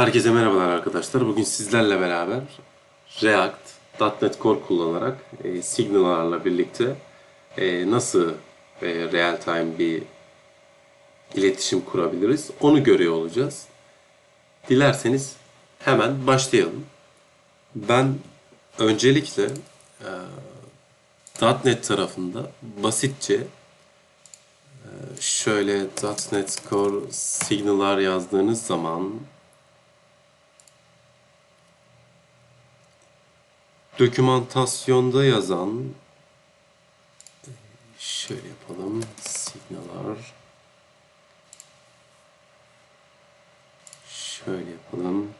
Herkese merhabalar arkadaşlar. Bugün sizlerle beraber React, .NET Core kullanarak e, Signal'larla birlikte e, nasıl e, real time bir iletişim kurabiliriz onu görüyor olacağız. Dilerseniz hemen başlayalım. Ben öncelikle e, .NET tarafında basitçe e, şöyle .NET Core Signal'lar yazdığınız zaman dokümantasyonda yazan şöyle yapalım signalar şöyle yapalım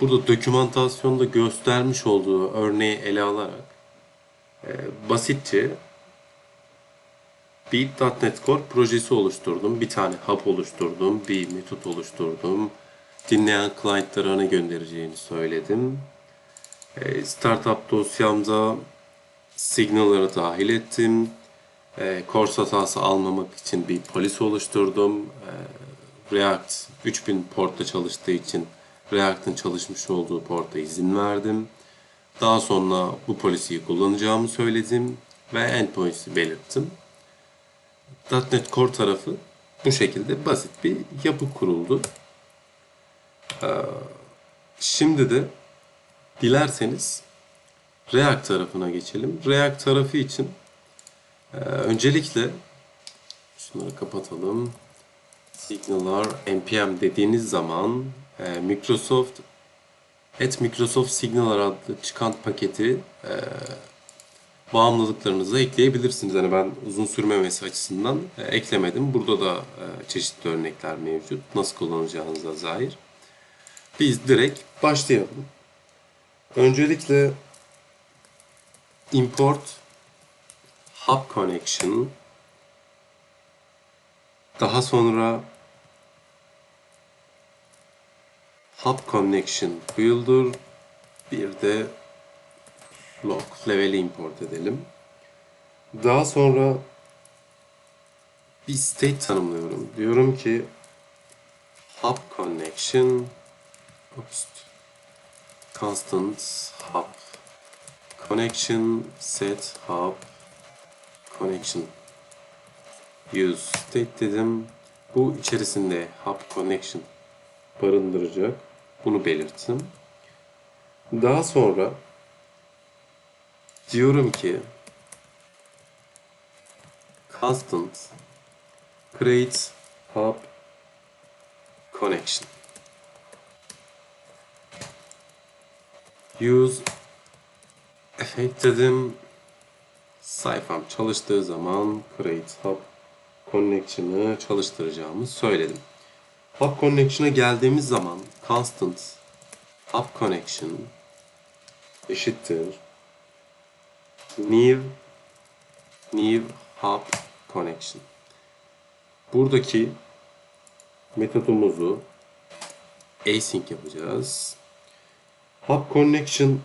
burada dokümantasyonda göstermiş olduğu örneği ele alarak e, basitçe bir .NET Core projesi oluşturdum. Bir tane hub oluşturdum. Bir metot oluşturdum. Dinleyen client'lara göndereceğini söyledim. E, Startup dosyamda signal'ları dahil ettim. E, Course hatası almamak için bir polis oluşturdum. E, React 3000 portta çalıştığı için React'ın çalışmış olduğu porta izin verdim. Daha sonra bu polisiyi kullanacağımı söyledim ve endpoints'i belirttim. .NET Core tarafı bu şekilde basit bir yapı kuruldu. Şimdi de dilerseniz React tarafına geçelim. React tarafı için e, öncelikle şunları kapatalım. Signal'lar npm dediğiniz zaman e, Microsoft et Microsoft Signal'lar adlı çıkan paketi e, bağımlılıklarınıza ekleyebilirsiniz. Yani ben uzun sürmemesi açısından e, eklemedim. Burada da e, çeşitli örnekler mevcut. Nasıl kullanacağınıza dair. Biz direkt başlayalım. Öncelikle import hub connection daha sonra hub connection builder bir de log level'i import edelim. Daha sonra bir state tanımlıyorum. Diyorum ki hub connection oops, constant hub connection set hub connection use state dedim. Bu içerisinde hub connection barındıracak. Bunu belirttim. Daha sonra diyorum ki constant create hub connection use effect dedim sayfam çalıştığı zaman create hub connection'ı çalıştıracağımı söyledim. Hub connection'a geldiğimiz zaman constant hub connection eşittir new new hub connection. Buradaki metodumuzu async yapacağız. Hub connection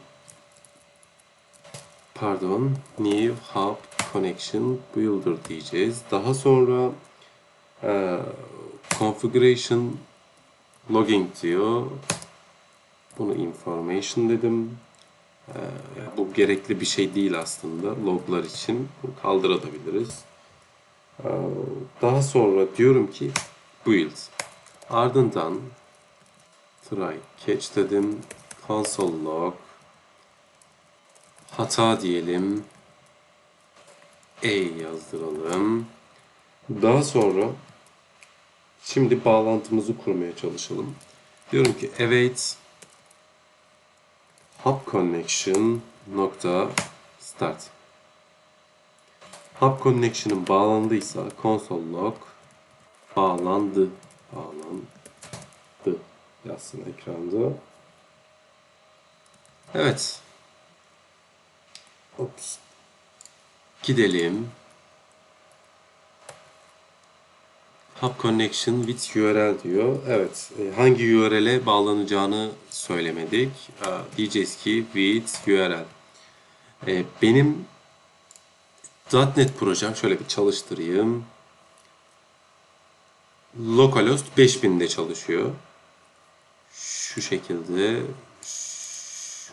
pardon new hub connection builder diyeceğiz. Daha sonra e, configuration logging diyor. Bunu information dedim. Ee, bu gerekli bir şey değil aslında loglar için. Bunu kaldırabiliriz. Ee, daha sonra diyorum ki build. Ardından try catch dedim. Console log. Hata diyelim. A yazdıralım. Daha sonra şimdi bağlantımızı kurmaya çalışalım. Diyorum ki await hub connection nokta start. Hub connection'ın bağlandıysa console log bağlandı bağlandı yazsın ekranda. Evet. Ops. Gidelim. Hub connection with URL diyor. Evet. e, Hangi URL'e bağlanacağını söylemedik. Diyeceğiz ki with URL. E, Benim .NET projem şöyle bir çalıştırayım. Localhost 5000'de çalışıyor. şu şekilde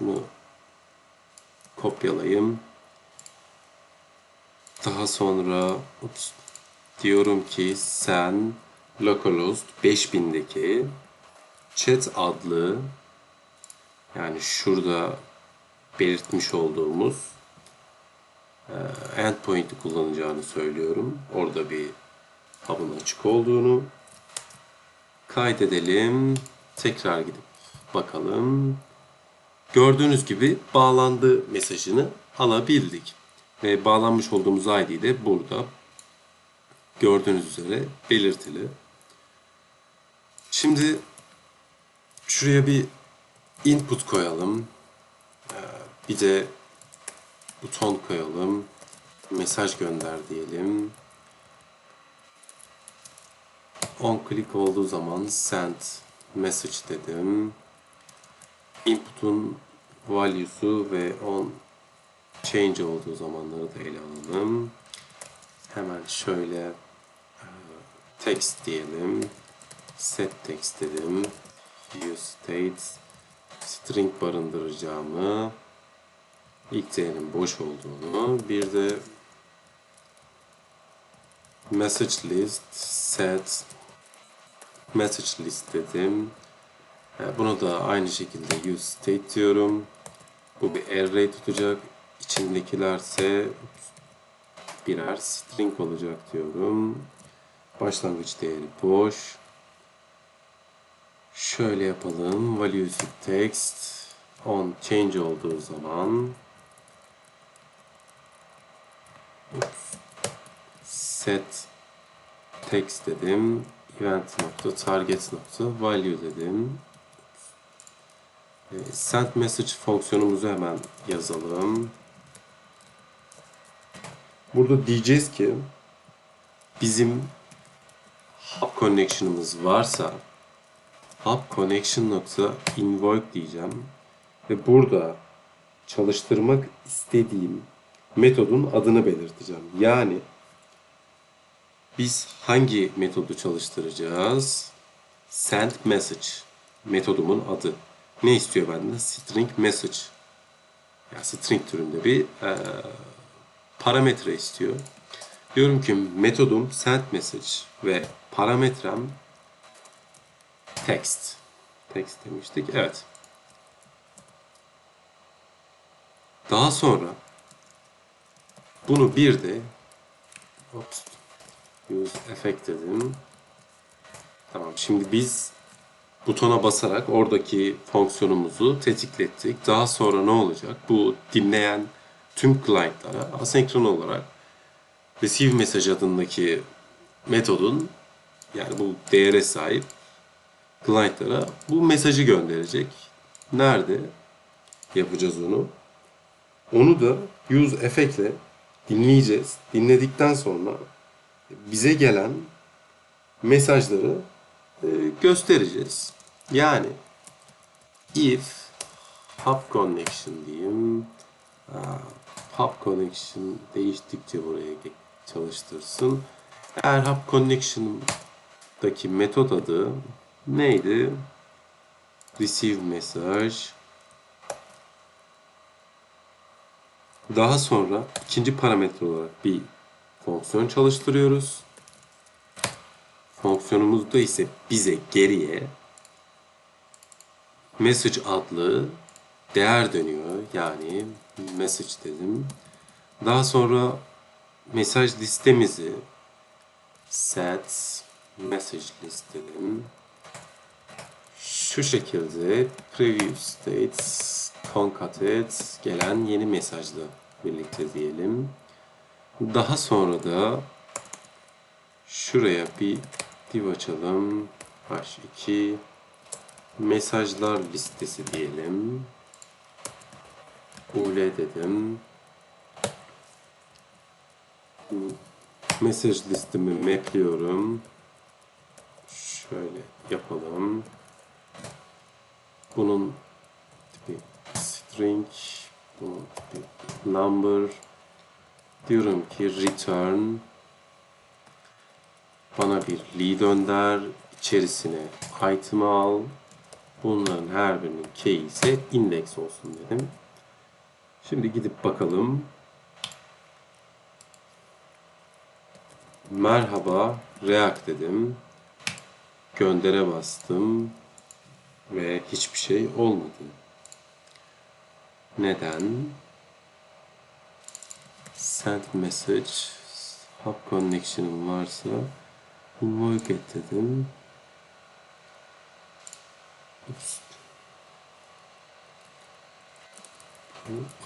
şunu kopyalayayım. Daha sonra ups, diyorum ki sen localhost 5000'deki chat adlı yani şurada belirtmiş olduğumuz e, endpoint'i kullanacağını söylüyorum. Orada bir hub'ın açık olduğunu kaydedelim. Tekrar gidip bakalım. Gördüğünüz gibi bağlandı mesajını alabildik. Ve bağlanmış olduğumuz ID de burada. Gördüğünüz üzere belirtili. Şimdi şuraya bir input koyalım. Ee, Bir de buton koyalım. Mesaj gönder diyelim. On click olduğu zaman send message dedim. Input'un value'su ve on change olduğu zamanları da ele alalım. Hemen şöyle e, text diyelim. Set text dedim. View state string barındıracağımı ilk değerin boş olduğunu bir de message list set message list dedim. E, Bunu da aynı şekilde use state diyorum. Bu bir array tutacak. İçindekilerse birer string olacak diyorum. Başlangıç değeri boş. Şöyle yapalım. Values text on change olduğu zaman set text dedim. Event nokta target nokta value dedim. E, Send message fonksiyonumuzu hemen yazalım. Burada diyeceğiz ki bizim hub connection'ımız varsa hub connection nokta invoke diyeceğim ve burada çalıştırmak istediğim metodun adını belirteceğim. Yani biz hangi metodu çalıştıracağız? Send message metodumun adı. Ne istiyor benden? String message. Yani string türünde bir eee, parametre istiyor. Diyorum ki metodum send message ve parametrem text. Text demiştik. Evet. Daha sonra bunu bir de Ops, use effect dedim. Tamam şimdi biz butona basarak oradaki fonksiyonumuzu tetiklettik. Daha sonra ne olacak? Bu dinleyen tüm client'lara asenkron olarak receive message adındaki metodun yani bu değere sahip client'lara bu mesajı gönderecek. Nerede yapacağız onu? Onu da use effect'le dinleyeceğiz. Dinledikten sonra bize gelen mesajları göstereceğiz. Yani if hub connection diyeyim. Hub connection değiştikçe buraya çalıştırsın. Eğer hub connection'daki metot adı neydi? Receive message. Daha sonra ikinci parametre olarak bir fonksiyon çalıştırıyoruz. Fonksiyonumuzda ise bize geriye message adlı değer dönüyor. Yani message dedim. Daha sonra mesaj listemizi set message list dedim. Şu şekilde preview states concatenate gelen yeni mesajla birlikte diyelim. Daha sonra da şuraya bir div açalım. H2 mesajlar listesi diyelim. UL dedim. Mesaj listemi mapliyorum. Şöyle yapalım. Bunun tipi string, bunun tipi number. Diyorum ki return bana bir lead önder, içerisine item al Bunların her birinin key ise index olsun dedim. Şimdi gidip bakalım. Merhaba React dedim. Göndere bastım. Ve hiçbir şey olmadı. Neden? Send message hub connection'ım varsa invoke et dedim.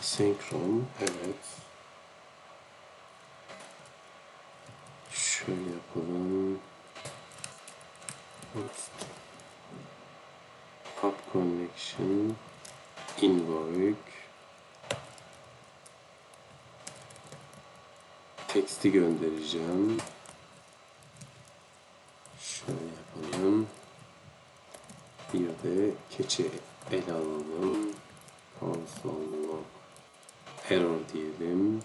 Asenkron evet. Şöyle yapalım. Ups. Hub connection invoke teksti göndereceğim. Şöyle yapalım. Bir de keçi ele alalım. Console error diyelim.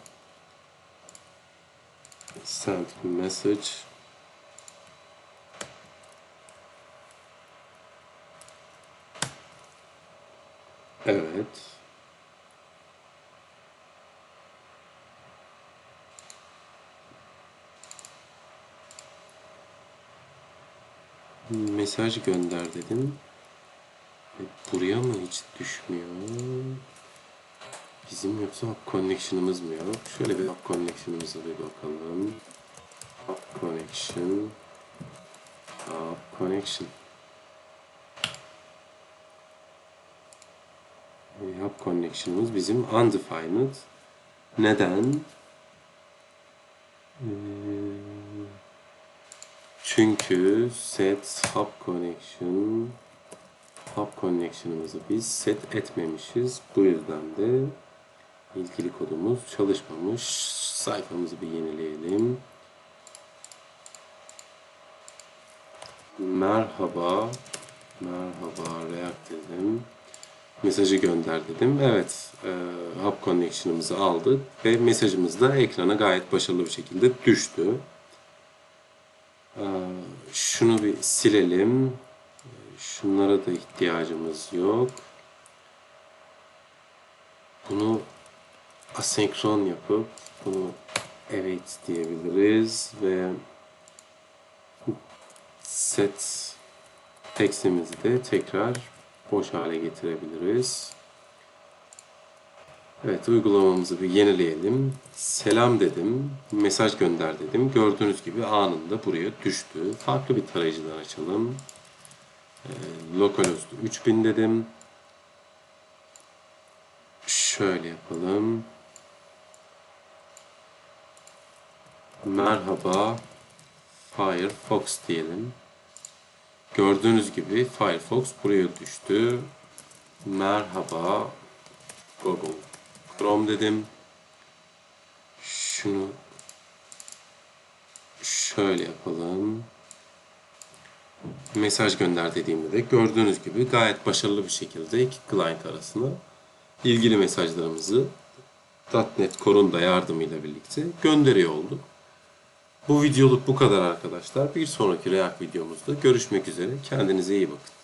Send message. Evet. Mesaj gönder dedim. E, Buraya mı hiç düşmüyor? Bizim yoksa hub connection'ımız mı yok? Şöyle bir hub connection'ımıza bir bakalım. Hub connection. Hub connection. E, Hub connection'ımız bizim undefined. Neden? Ee, çünkü set hub connection hub connection'ımızı biz set etmemişiz. Bu yüzden de ilgili kodumuz çalışmamış. Sayfamızı bir yenileyelim. Merhaba. Merhaba React dedim. Mesajı gönder dedim. Evet, e, Hub Connection'ımızı aldık ve mesajımız da ekrana gayet başarılı bir şekilde düştü. E, şunu bir silelim. Şunlara da ihtiyacımız yok. Bunu asenkron yapıp bunu evet diyebiliriz ve set tekstimizi de tekrar boş hale getirebiliriz. Evet uygulamamızı bir yenileyelim. Selam dedim. Mesaj gönder dedim. Gördüğünüz gibi anında buraya düştü. Farklı bir tarayıcıdan açalım. Localhost 3000 dedim. Şöyle yapalım. Merhaba Firefox diyelim. Gördüğünüz gibi Firefox buraya düştü. Merhaba Google Chrome dedim. Şunu şöyle yapalım. Mesaj gönder dediğimde de gördüğünüz gibi gayet başarılı bir şekilde iki client arasında ilgili mesajlarımızı .NET Core'un da yardımıyla birlikte gönderiyor olduk. Bu videoluk bu kadar arkadaşlar. Bir sonraki React videomuzda görüşmek üzere. Kendinize iyi bakın.